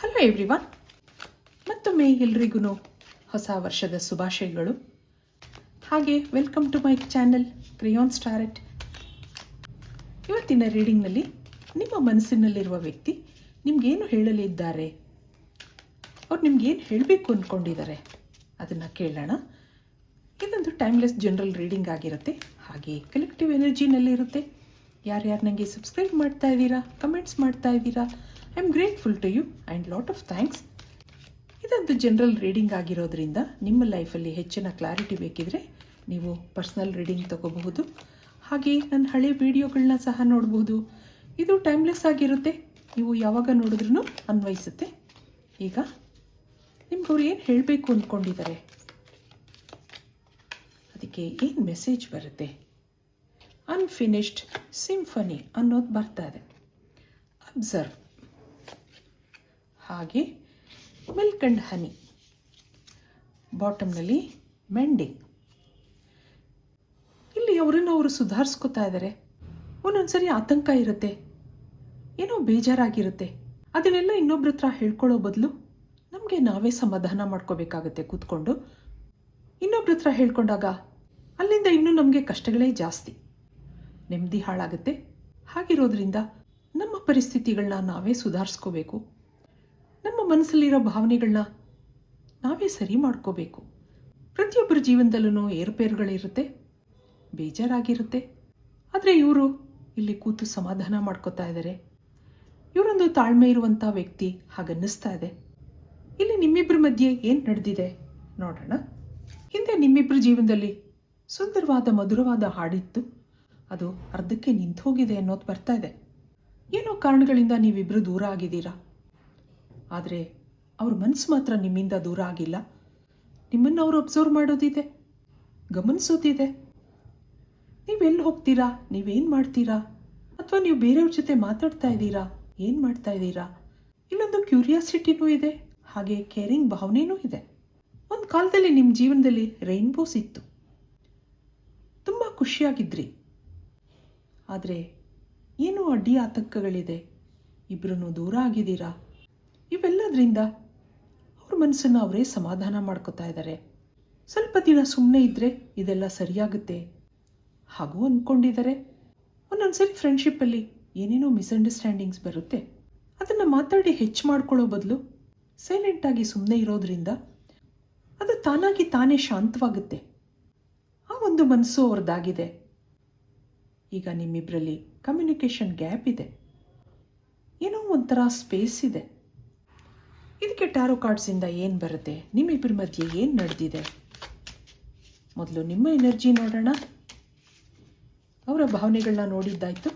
Hello everyone ಮತ್ತೊಮ್ಮೆ ಎಲ್ರಿಗೂ ಹೊಸ ವರ್ಷದ ಶುಭಾಶಯಗಳು. ಹಾಗೆ ವೆಲ್ಕಮ್ ಟು ಮೈ ಚಾನೆಲ್ ಕ್ರಿಯಾನ್ ಸ್ಟಾರೆಟ್ ಇವತ್ತಿನ ರೀಡಿಂಗ್ನಲ್ಲಿ ನಿಮ್ಮ ಮನಸ್ಸಿನಲ್ಲಿರುವ ವ್ಯಕ್ತಿ ನಿಮಗೇನು ಹೇಳಲಿದ್ದಾರೆ ಅವ್ರು ನಿಮ್ಗೇನು ಹೇಳಬೇಕು ಅಂದ್ಕೊಂಡಿದ್ದಾರೆ ಅದನ್ನು ಕೇಳೋಣ. ಇದೊಂದು ಟೈಮ್ಲೆಸ್ ಜನರಲ್ ರೀಡಿಂಗ್ ಆಗಿರುತ್ತೆ. ಹಾಗೆ ಕಲೆಕ್ಟಿವ್ ಎನರ್ಜಿನಲ್ಲಿರುತ್ತೆ ಯಾರ್ಯಾರು ನನಗೆ ಸಬ್ಸ್ಕ್ರೈಬ್ ಮಾಡ್ತಾ ಇದ್ದೀರಾ ಕಮೆಂಟ್ಸ್ ಮಾಡ್ತಾ ಇದ್ದೀರಾ I am grateful to you and lot of thanks ಇದೊಂದು ಜನರಲ್ ರೀಡಿಂಗ್ ಆಗಿರೋದ್ರಿಂದ ನಿಮ್ಮ ಲೈಫಲ್ಲಿ ಹೆಚ್ಚಿನ ಕ್ಲಾರಿಟಿ ಬೇಕಿದ್ರೆ ನೀವು ಪರ್ಸ್ನಲ್ ರೀಡಿಂಗ್ ತಗೋಬಹುದು. ಹಾಗೆ ನನ್ನ ಹಳೆ ವಿಡಿಯೋಗಳನ್ನ ಸಹ ನೋಡ್ಬೋದು ಇದು ಟೈಮ್ಲೆಸ್ ಆಗಿರುತ್ತೆ. ನೀವು ಯಾವಾಗ ನೋಡಿದ್ರೂ ಅನ್ವಯಿಸುತ್ತೆ. ಈಗ ನಿಮ್ಗವ್ರು ಏನು ಹೇಳಬೇಕು ಅಂದ್ಕೊಂಡಿದ್ದಾರೆ ಅದಕ್ಕೆ ಏನು ಮೆಸೇಜ್ ಬರುತ್ತೆ? ಅನ್ಫಿನಿಶ್ಡ್ ಸಿಂಫನಿ ಅನ್ನೋದು ಬರ್ತಾ ಇದೆ. ಅಬ್ಸರ್ವ್ ಹಾಗೆ ಮಿಲ್ಕ್ ಆ್ಯಂಡ್ ಹನಿ. ಬಾಟಮ್ನಲ್ಲಿ ಮೆಂಡಿಂಗ್ ಇಲ್ಲಿ ಅವರನ್ನು ಅವರು ಸುಧಾರಿಸ್ಕೋತಾ ಇದ್ದಾರೆ. ಒಂದೊಂದ್ಸರಿ ಆತಂಕ ಇರುತ್ತೆ. ಏನೋ ಬೇಜಾರಾಗಿರುತ್ತೆ. ಅದನ್ನೆಲ್ಲ ಇನ್ನೊಬ್ಬರ ಹತ್ರ ಹೇಳ್ಕೊಳ್ಳೋ ಬದಲು ನಮಗೆ ನಾವೇ ಸಮಾಧಾನ ಮಾಡ್ಕೋಬೇಕಾಗತ್ತೆ ಕೂತ್ಕೊಂಡು. ಇನ್ನೊಬ್ರ ಹತ್ರ ಹೇಳ್ಕೊಂಡಾಗ ಅಲ್ಲಿಂದ ಇನ್ನೂ ನಮಗೆ ಕಷ್ಟಗಳೇ ಜಾಸ್ತಿ. ನೆಮ್ಮದಿ ಹಾಳಾಗುತ್ತೆ. ಹಾಗಿರೋದ್ರಿಂದ ನಮ್ಮ ಪರಿಸ್ಥಿತಿಗಳನ್ನ ನಾವೇ ಸುಧಾರಿಸ್ಕೋಬೇಕು. ಮನಸ್ಸಲ್ಲಿರೋ ಭಾವನೆಗಳನ್ನ ನಾವೇ ಸರಿ ಮಾಡ್ಕೋಬೇಕು. ಪ್ರತಿಯೊಬ್ಬರ ಜೀವನದಲ್ಲೂ ಏರುಪೇರುಗಳಿರುತ್ತೆ, ಬೇಜಾರಾಗಿರುತ್ತೆ. ಆದರೆ ಇವರು ಇಲ್ಲಿ ಕೂತು ಸಮಾಧಾನ ಮಾಡ್ಕೋತಾ ಇದ್ದಾರೆ ಇವರೊಂದು ತಾಳ್ಮೆ ಇರುವಂಥ ವ್ಯಕ್ತಿ ಹಾಗನ್ನಿಸ್ತಾ ಇದೆ. ಇಲ್ಲಿ ನಿಮ್ಮಿಬ್ಬರ ಮಧ್ಯೆ ಏನು ನಡೆದಿದೆ ನೋಡೋಣ. ಹಿಂದೆ ನಿಮ್ಮಿಬ್ಬರ ಜೀವನದಲ್ಲಿ ಸುಂದರವಾದ, ಮಧುರವಾದ ಹಾಡಿತ್ತು. ಅದು ಅರ್ಧಕ್ಕೆ ನಿಂತು ಹೋಗಿದೆ ಅನ್ನೋದು ಬರ್ತಾ ಇದೆ. ಏನೋ ಕಾರಣಗಳಿಂದ ನೀವಿಬ್ಬರು ದೂರ ಆಗಿದ್ದೀರಾ? ಆದರೆ ಅವ್ರ ಮನಸ್ಸು ಮಾತ್ರ ನಿಮ್ಮಿಂದ ದೂರ ಆಗಿಲ್ಲ. ನಿಮ್ಮನ್ನು ಅವರು ಅಬ್ಸರ್ವ್ ಮಾಡೋದಿದೆ. ಗಮನಿಸೋದಿದೆ. ನೀವೆಲ್ಲಿ ಹೋಗ್ತೀರಾ? ನೀವೇನು ಮಾಡ್ತೀರಾ? ಅಥವಾ ನೀವು ಬೇರೆಯವ್ರ ಜೊತೆ ಮಾತಾಡ್ತಾ ಇದ್ದೀರಾ? ಏನು ಮಾಡ್ತಾ ಇದ್ದೀರಾ? ಇಲ್ಲೊಂದು ಕ್ಯೂರಿಯಾಸಿಟಿನೂ ಇದೆ, ಹಾಗೆ ಕೇರಿಂಗ್ ಭಾವನೆನೂ ಇದೆ. ಒಂದು ಕಾಲದಲ್ಲಿ ನಿಮ್ಮ ಜೀವನದಲ್ಲಿ ರೈನ್ಬೋಸ್ ಇತ್ತು ತುಂಬ ಖುಷಿಯಾಗಿದ್ರಿ. ಆದರೆ ಏನೋ ಅಡ್ಡಿ ಆತಂಕಗಳಿದೆ. ಇಬ್ಬರೂ ದೂರ ಆಗಿದ್ದೀರಾ? ಇವೆಲ್ಲದರಿಂದ ಅವ್ರ ಮನಸ್ಸನ್ನು ಅವರೇ ಸಮಾಧಾನ ಮಾಡ್ಕೋತಾ ಇದ್ದಾರೆ ಸ್ವಲ್ಪ ದಿನ ಸುಮ್ಮನೆ ಇದ್ದರೆ ಇದೆಲ್ಲ ಸರಿಯಾಗುತ್ತೆ ಹಾಗೂ ಅಂದ್ಕೊಂಡಿದ್ದಾರೆ ಒಂದೊಂದ್ಸರಿ ಫ್ರೆಂಡ್ಶಿಪ್ಪಲ್ಲಿ ಏನೇನೋ ಮಿಸ್ಅಂಡರ್ಸ್ಟ್ಯಾಂಡಿಂಗ್ಸ್ ಬರುತ್ತೆ. ಅದನ್ನು ಮಾತಾಡಿ ಹೆಚ್ಚು ಮಾಡ್ಕೊಳ್ಳೋ ಬದಲು ಸೈಲೆಂಟಾಗಿ ಸುಮ್ಮನೆ ಇರೋದ್ರಿಂದ ಅದು ತಾನಾಗಿ ತಾನೇ ಶಾಂತವಾಗುತ್ತೆ. ಆ ಒಂದು ಮನಸ್ಸು ಅವ್ರದ್ದಾಗಿದೆ. ಈಗ ನಿಮ್ಮಿಬ್ಬರಲ್ಲಿ ಕಮ್ಯುನಿಕೇಷನ್ ಗ್ಯಾಪ್ ಇದೆ. ಏನೋ ಒಂಥರ ಸ್ಪೇಸ್ ಇದೆ. ಇದಕ್ಕೆ ಟ್ಯಾರೋ ಕಾರ್ಡ್ಸಿಂದ ಏನು ಬರುತ್ತೆ? ನಿಮ್ಮಿಬ್ಬರ ಮಧ್ಯೆ ಏನು ನಡೆದಿದೆ? ಮೊದಲು ನಿಮ್ಮ ಎನರ್ಜಿ ನೋಡೋಣ. ಅವರ ಭಾವನೆಗಳನ್ನ ನೋಡಿದ್ದಾಯಿತು.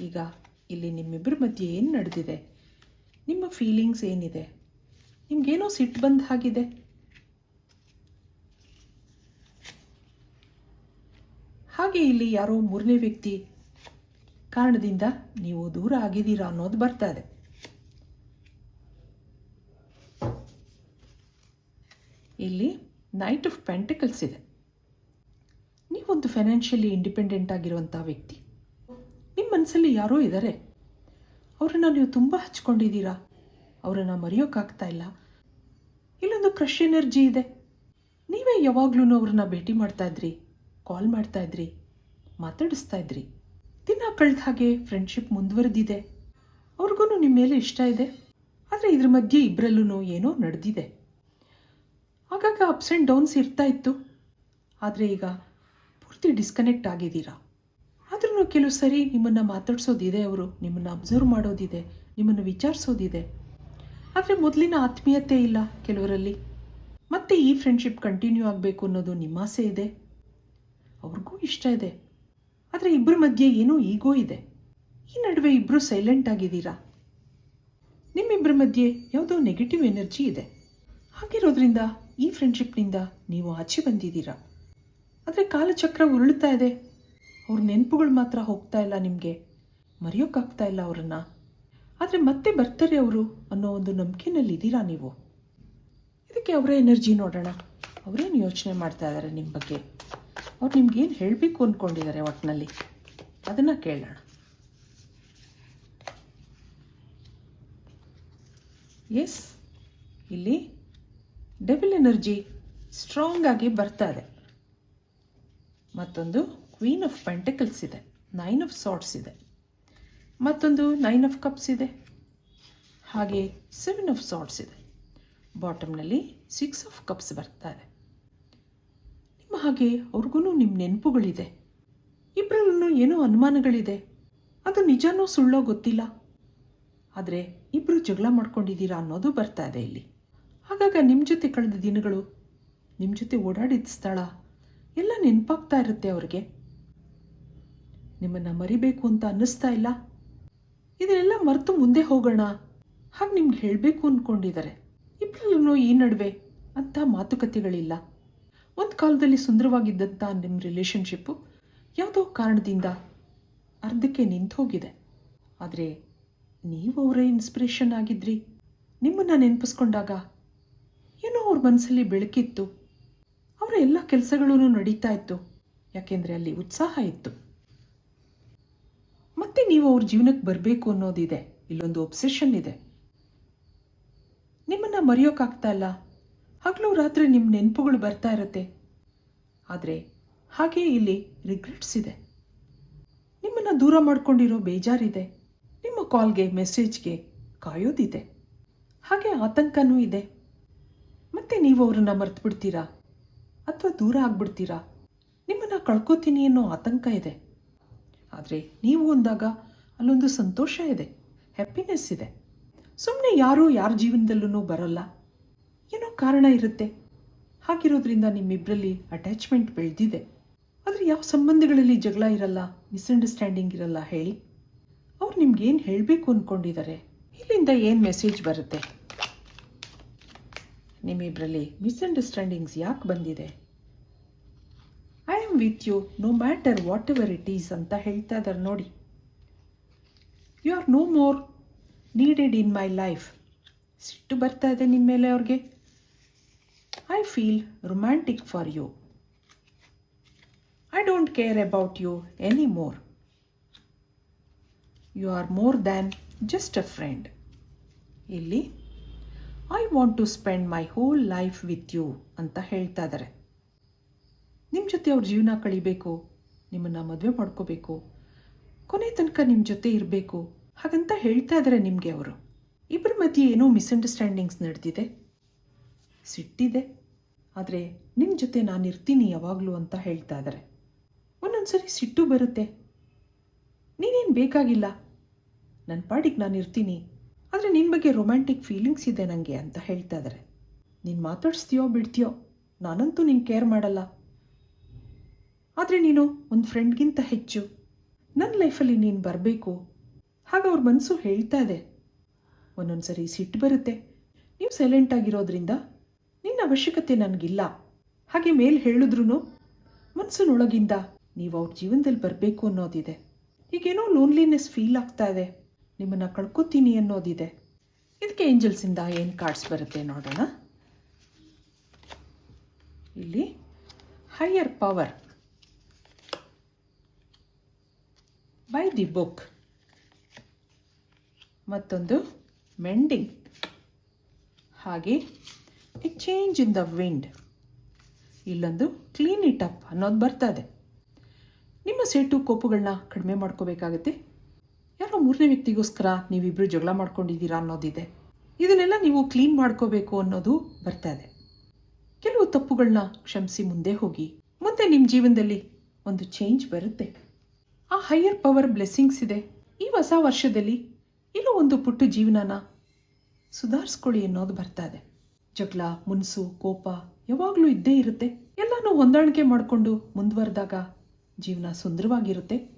ಈಗ ಇಲ್ಲಿ ನಿಮ್ಮಿಬ್ಬರ ಮಧ್ಯೆ ಏನು ನಡೆದಿದೆ? ನಿಮ್ಮ ಫೀಲಿಂಗ್ಸ್ ಏನಿದೆ? ನಿಮಗೇನೋ ಸಿಟ್ಟು ಬಂದ ಹಾಗಿದೆ. ಹಾಗೆ ಇಲ್ಲಿ ಯಾರೋ ಮೂರನೇ ವ್ಯಕ್ತಿ ಕಾರಣದಿಂದ ನೀವು ದೂರ ಆಗಿದ್ದೀರಾ ಅನ್ನೋದು ಬರ್ತಾ ಇದೆ. ಇಲ್ಲಿ ನೈಟ್ ಆಫ್ ಪೆಂಟಿಕಲ್ಸ್ ಇದೆ. ನೀವೊಂದು ಫೈನಾನ್ಷಿಯಲಿ ಇಂಡಿಪೆಂಡೆಂಟ್ ಆಗಿರುವಂಥ ವ್ಯಕ್ತಿ. ನಿಮ್ಮ ಮನಸ್ಸಲ್ಲಿ ಯಾರೋ ಇದ್ದಾರೆ ಅವರನ್ನು ನೀವು ತುಂಬ ಹಚ್ಕೊಂಡಿದ್ದೀರಾ. ಅವರನ್ನು ಮರೆಯೋಕ್ಕಾಗ್ತಾ ಇಲ್ಲ. ಇಲ್ಲೊಂದು ಕ್ರಶ್ ಎನರ್ಜಿ ಇದೆ. ನೀವೇ ಯಾವಾಗ್ಲೂ ಅವ್ರನ್ನ ಭೇಟಿ ಮಾಡ್ತಾ ಇದ್ರಿ ಕಾಲ್ ಮಾಡ್ತಾ ಇದ್ರಿ, ಮಾತಾಡಿಸ್ತಾ ಇದ್ರಿ. ದಿನ ಕಳೆದ ಹಾಗೆ ಫ್ರೆಂಡ್ಶಿಪ್ ಮುಂದುವರೆದಿದೆ. ಅವ್ರಿಗೂ ನಿಮ್ಮ ಮೇಲೆ ಇಷ್ಟ ಇದೆ. ಆದರೆ ಇದ್ರ ಮಧ್ಯೆ ಇಬ್ಬರಲ್ಲೂ ಏನೋ ನಡೆದಿದೆ. ಆಗಾಗ ಅಪ್ಸ್ ಆ್ಯಂಡ್ ಡೌನ್ಸ್ ಇರ್ತಾ ಇತ್ತು. ಆದರೆ ಈಗ ಪೂರ್ತಿ ಡಿಸ್ಕನೆಕ್ಟ್ ಆಗಿದ್ದೀರಾ? ಆದ್ರೂ ಕೆಲವು ಸರಿ ನಿಮ್ಮನ್ನು ಮಾತಾಡ್ಸೋದಿದೆ ಅವರು, ನಿಮ್ಮನ್ನು ಅಬ್ಸರ್ವ್ ಮಾಡೋದಿದೆ, ನಿಮ್ಮನ್ನು ವಿಚಾರಿಸೋದಿದೆ. ಆದರೆ ಮೊದಲಿನ ಆತ್ಮೀಯತೆ ಇಲ್ಲ ಕೆಲವರಲ್ಲಿ. ಮತ್ತೆ ಈ ಫ್ರೆಂಡ್ಶಿಪ್ ಕಂಟಿನ್ಯೂ ಆಗಬೇಕು ಅನ್ನೋದು ನಿಮ್ಮ ಆಸೆ ಇದೆ? ಅವ್ರಿಗೂ ಇಷ್ಟ ಇದೆ. ಆದರೆ ಇಬ್ಬರ ಮಧ್ಯೆ ಏನೋ ಈಗೋ ಇದೆ. ಈ ನಡುವೆ ಇಬ್ಬರು ಸೈಲೆಂಟ್ ಆಗಿದ್ದೀರಾ? ನಿಮ್ಮಿಬ್ಬರ ಮಧ್ಯೆ ಯಾವುದೋ ನೆಗೆಟಿವ್ ಎನರ್ಜಿ ಇದೆ. ಹಾಗಿರೋದ್ರಿಂದ ಈ ಫ್ರೆಂಡ್ಶಿಪ್ನಿಂದ ನೀವು ಆಚೆ ಬಂದಿದ್ದೀರಾ? ಆದರೆ ಕಾಲಚಕ್ರ ಉರುಳುತ್ತಾ ಇದೆ. ಅವ್ರ ನೆನಪುಗಳು ಮಾತ್ರ ಹೋಗ್ತಾ ಇಲ್ಲ ನಿಮಗೆ. ಮರೆಯೋಕ್ಕಾಗ್ತಾ ಇಲ್ಲ ಅವರನ್ನು. ಆದರೆ ಮತ್ತೆ ಬರ್ತಾರೆ ಅವರು ಅನ್ನೋ ಒಂದು ನಂಬಿಕೆನಲ್ಲಿ ಇದ್ದೀರಾ ನೀವು? ಇದಕ್ಕೆ ಅವರ ಎನರ್ಜಿ ನೋಡೋಣ. ಅವರೇನು ಯೋಚನೆ ಮಾಡ್ತಾ ಇದ್ದಾರೆ ನಿಮ್ಮ ಬಗ್ಗೆ? ಅವ್ರು ನಿಮ್ಗೇನು ಹೇಳಬೇಕು ಅಂದ್ಕೊಂಡಿದ್ದಾರೆ ಒಟ್ಟಿನಲ್ಲಿ ಅದನ್ನು ಕೇಳೋಣ. ಎಸ್ ಇಲ್ಲಿ? ಡೆವಿಲ್ ಎನರ್ಜಿ ಸ್ಟ್ರಾಂಗ್ ಆಗಿ ಬರ್ತಾ ಇದೆ. ಮತ್ತೊಂದು ಕ್ವೀನ್ ಆಫ್ ಪೆಂಟಕಲ್ಸ್ ಇದೆ. ನೈನ್ ಆಫ್ ಸಾಟ್ಸ್ ಇದೆ. ಮತ್ತೊಂದು ನೈನ್ ಆಫ್ ಕಪ್ಸ್ ಇದೆ. ಹಾಗೆ ಸೆವೆನ್ ಆಫ್ ಸಾಟ್ಸ್ ಇದೆ. ಬಾಟಮ್ನಲ್ಲಿ ಸಿಕ್ಸ್ ಆಫ್ ಕಪ್ಸ್ ಬರ್ತಾ ಇದೆ. ನಿಮ್ಮ ಹಾಗೆ ಅವ್ರಿಗೂ ನಿಮ್ಮ ನೆನಪುಗಳಿದೆ. ಇಬ್ಬರಲ್ಲೂ ಏನೋ ಅನುಮಾನಗಳಿದೆ. ಅದು ನಿಜನೋ ಸುಳ್ಳೋ ಗೊತ್ತಿಲ್ಲ. ಆದರೆ ಇಬ್ಬರು ಜಗಳ ಮಾಡ್ಕೊಂಡಿದ್ದೀರಾ ಅನ್ನೋದು ಬರ್ತಾ ಇದೆ ಇಲ್ಲಿ. ಆಗಾಗ ನಿಮ್ಮ ಜೊತೆ ಕಳೆದ ದಿನಗಳು ನಿಮ್ಮ ಜೊತೆ ಓಡಾಡಿದ ಸ್ಥಳ ಎಲ್ಲ ನೆನಪಾಗ್ತಾ ಇರುತ್ತೆ ಅವ್ರಿಗೆ. ನಿಮ್ಮನ್ನು ಮರಿಬೇಕು ಅಂತ ಅನ್ನಿಸ್ತಾ ಇಲ್ಲ? ಇದನ್ನೆಲ್ಲ ಮರೆತು ಮುಂದೆ ಹೋಗೋಣ ಹಾಗೆ ನಿಮ್ಗೆ ಹೇಳಬೇಕು ಅಂದ್ಕೊಂಡಿದ್ದಾರೆ ಇಬ್ಬರಲ್ಲೂ ಈ ನಡುವೆ ಅಂಥ ಮಾತುಕತೆಗಳಿಲ್ಲ. ಒಂದು ಕಾಲದಲ್ಲಿ ಸುಂದರವಾಗಿದ್ದಂಥ ನಿಮ್ಮ ರಿಲೇಷನ್ಶಿಪ್ಪು ಯಾವುದೋ ಕಾರಣದಿಂದ ಅರ್ಧಕ್ಕೆ ನಿಂತು ಹೋಗಿದೆ. ಆದರೆ ನೀವು ಅವರ ಇನ್ಸ್ಪಿರೇಷನ್ ಆಗಿದ್ರಿ. ನಿಮ್ಮನ್ನು ನೆನಪಿಸ್ಕೊಂಡಾಗ ಏನೋ ಅವ್ರ ಮನಸ್ಸಲ್ಲಿ ಬೆಳಕಿತ್ತು. ಅವರ ಎಲ್ಲ ಕೆಲಸಗಳೂ ನಡೀತಾ ಇತ್ತು. ಯಾಕೆಂದರೆ ಅಲ್ಲಿ ಉತ್ಸಾಹ ಇತ್ತು. ಮತ್ತೆ ನೀವು ಅವ್ರ ಜೀವನಕ್ಕೆ ಬರಬೇಕು ಅನ್ನೋದಿದೆ. ಇಲ್ಲೊಂದು ಒಬ್ಸೆಷನ್ ಇದೆ. ನಿಮ್ಮನ್ನು ಮರೆಯೋಕ್ಕಾಗ್ತಾ ಇಲ್ಲ. ಹಗಲು ರಾತ್ರಿ ನಿಮ್ಮ ನೆನಪುಗಳು ಬರ್ತಾ ಇರುತ್ತೆ. ಆದರೆ ಹಾಗೆ ಇಲ್ಲಿ ರಿಗ್ರೆಟ್ಸ್ ಇದೆ. ನಿಮ್ಮನ್ನು ದೂರ ಮಾಡ್ಕೊಂಡಿರೋ ಬೇಜಾರಿದೆ. ನಿಮ್ಮ ಕಾಲ್ಗೆ ಮೆಸೇಜ್ಗೆ ಕಾಯೋದಿದೆ. ಹಾಗೆ ಆತಂಕನೂ ಇದೆ. ಮತ್ತೆ ನೀವು ಅವರನ್ನು ಮರೆತು ಬಿಡ್ತೀರಾ ಅಥವಾ ದೂರ ಆಗ್ಬಿಡ್ತೀರಾ? ನಿಮ್ಮನ್ನು ಕಳ್ಕೊತೀನಿ ಅನ್ನೋ ಆತಂಕ ಇದೆ. ಆದರೆ ನೀವು ಅಂದಾಗ ಅಲ್ಲೊಂದು ಸಂತೋಷ ಇದೆ ಹ್ಯಾಪಿನೆಸ್ ಇದೆ. ಸುಮ್ಮನೆ ಯಾರೂ ಯಾರ ಜೀವನದಲ್ಲೂ ಬರಲ್ಲ. ಏನೋ ಕಾರಣ ಇರುತ್ತೆ. ಹಾಗಿರೋದ್ರಿಂದ ನಿಮ್ಮಿಬ್ಬರಲ್ಲಿ ಅಟ್ಯಾಚ್ಮೆಂಟ್ ಬೆಳೆದಿದೆ. ಆದರೆ ಯಾವ ಸಂಬಂಧಗಳಲ್ಲಿ ಜಗಳ ಇರಲ್ಲ ಮಿಸ್ಅಂಡರ್ಸ್ಟ್ಯಾಂಡಿಂಗ್ ಇರಲ್ಲ ಹೇಳಿ. ಅವ್ರು ನಿಮ್ಗೇನು ಹೇಳಬೇಕು ಅಂದ್ಕೊಂಡಿದ್ದಾರೆ ಇಲ್ಲಿಂದ ಏನು ಮೆಸೇಜ್ ಬರುತ್ತೆ? ನಿಮ್ಮಿಬ್ಬರಲ್ಲಿ ಮಿಸ್ಅಂಡರ್ಸ್ಟ್ಯಾಂಡಿಂಗ್ಸ್ ಯಾಕೆ ಬಂದಿದೆ? I am with you no matter whatever it is ಅಂತ ಹೇಳ್ತಾ ಇದ್ದಾರೆ ನೋಡಿ. You are no more needed in my life ಸಿಟ್ಟು ಬರ್ತಾ ಇದೆ ನಿಮ್ಮ ಮೇಲೆ ಅವ್ರಿಗೆ. I feel romantic for you I don't care about you any more you are more than just a friend ಇಲ್ಲಿ I want to spend my whole life with you ಅಂತ ಹೇಳ್ತಾ ಇದ್ದಾರೆ ನಿಮ್ಮ ಜೊತೆ ಅವ್ರ ಜೀವನ ಕಳಿಬೇಕು, ನಿಮ್ಮನ್ನು ಮದುವೆ ಮಾಡ್ಕೋಬೇಕು, ಕೊನೆ ತನಕ ನಿಮ್ಮ ಜೊತೆ ಇರಬೇಕು ಹಾಗಂತ ಹೇಳ್ತಾ ಇದ್ದಾರೆ ನಿಮಗೆ ಅವರು. ಇಬ್ಬರ ಮಧ್ಯೆ ಏನೋ ಮಿಸ್ಅಂಡರ್ಸ್ಟ್ಯಾಂಡಿಂಗ್ಸ್ ನಡೆದಿದೆ. ಸಿಟ್ಟಿದೆ. ಆದರೆ ನಿಮ್ಮ ಜೊತೆ ನಾನು ಇರ್ತೀನಿ ಯಾವಾಗಲೂ ಅಂತ ಹೇಳ್ತಾ ಇದ್ದಾರೆ ಒಂದೊಂದು ಸರಿ ಸಿಟ್ಟು ಬರುತ್ತೆ. ನೀನೇನು ಬೇಕಾಗಿಲ್ಲ. ನನ್ನ ಪಾಡಿಗೆ ನಾನು ಇರ್ತೀನಿ. ಆದರೆ ನಿನ್ನ ಬಗ್ಗೆ ರೊಮ್ಯಾಂಟಿಕ್ ಫೀಲಿಂಗ್ಸ್ ಇದೆ ನನಗೆ ಅಂತ ಹೇಳ್ತಾ ಇದ್ದಾರೆ ನೀನು ಮಾತಾಡಿಸ್ತೀಯೋ ಬಿಡ್ತೀಯೋ ನಾನಂತೂ ನಿನ್ನ ಕೇರ್ ಮಾಡಲ್ಲ. ಆದರೆ ನೀನು ಒಂದು ಫ್ರೆಂಡ್ಗಿಂತ ಹೆಚ್ಚು. ನನ್ನ ಲೈಫಲ್ಲಿ ನೀನು ಬರಬೇಕು. ಹಾಗೆ ಅವ್ರ ಮನಸ್ಸು ಹೇಳ್ತಾ ಇದೆ. ಒಂದೊಂದು ಸರಿ ಸಿಟ್ಟು ಬರುತ್ತೆ. ನೀವು ಸೈಲೆಂಟ್ ಆಗಿರೋದ್ರಿಂದ ನಿನ್ನ ಅವಶ್ಯಕತೆ ನನಗಿಲ್ಲ. ಹಾಗೆ ಮೇಲೆ ಹೇಳಿದ್ರೂ ಮನಸ್ಸಿನೊಳಗಿಂದ ನೀವು ಅವ್ರ ಜೀವನದಲ್ಲಿ ಬರಬೇಕು ಅನ್ನೋದಿದೆ. ಈಗೇನೋ ಲೋನ್ಲಿನೆಸ್ ಫೀಲ್ ಆಗ್ತಾ ಇದೆ. ನಿಮ್ಮನ್ನು ಕಳ್ಕೊತೀನಿ ಅನ್ನೋದಿದೆ. ಇದಕ್ಕೆ ಏಂಜಲ್ಸಿಂದ ಏನು ಕಾರ್ಡ್ಸ್ ಬರುತ್ತೆ ನೋಡೋಣ. ಇಲ್ಲಿ higher power by the book ಮತ್ತೊಂದು ಮೆಂಡಿಂಗ್ ಹಾಗೆ a change in the wind ಇಲ್ಲೊಂದು ಕ್ಲೀನ್ ಇಟ್ ಅಪ್ ಅನ್ನೋದು ಇದೆ ನಿಮ್ಮ ಸೇಟು ಕೋಪುಗಳನ್ನ ಕಡಿಮೆ ಮಾಡ್ಕೋಬೇಕಾಗತ್ತೆ. ಯಾರೋ ಮೂರನೇ ವ್ಯಕ್ತಿಗೋಸ್ಕರ ನೀವಿಬ್ಬರು ಜಗಳ ಮಾಡ್ಕೊಂಡಿದ್ದೀರಾ ಅನ್ನೋದಿದೆ. ಇದನ್ನೆಲ್ಲ ನೀವು ಕ್ಲೀನ್ ಮಾಡ್ಕೋಬೇಕು ಅನ್ನೋದು ಬರ್ತಾ ಇದೆ. ಕೆಲವು ತಪ್ಪುಗಳನ್ನ ಕ್ಷಮಿಸಿ ಮುಂದೆ ಹೋಗಿ. ಮುಂದೆ ನಿಮ್ಮ ಜೀವನದಲ್ಲಿ ಒಂದು ಚೇಂಜ್ ಬರುತ್ತೆ. ಆ ಹೈಯರ್ ಪವರ್ ಬ್ಲೆಸ್ಸಿಂಗ್ಸ್ ಇದೆ. ಈ ಹೊಸ ವರ್ಷದಲ್ಲಿ ಇಲ್ಲೋ ಒಂದು ಪುಟ್ಟ ಜೀವನನ ಸುಧಾರಿಸ್ಕೊಳ್ಳಿ ಅನ್ನೋದು ಬರ್ತಾ ಇದೆ. ಜಗಳ, ಮುನ್ಸು, ಕೋಪ ಯಾವಾಗಲೂ ಇದ್ದೇ ಇರುತ್ತೆ. ಎಲ್ಲನೂ ಹೊಂದಾಣಿಕೆ ಮಾಡಿಕೊಂಡು ಮುಂದುವರೆದಾಗ ಜೀವನ ಸುಂದರವಾಗಿರುತ್ತೆ.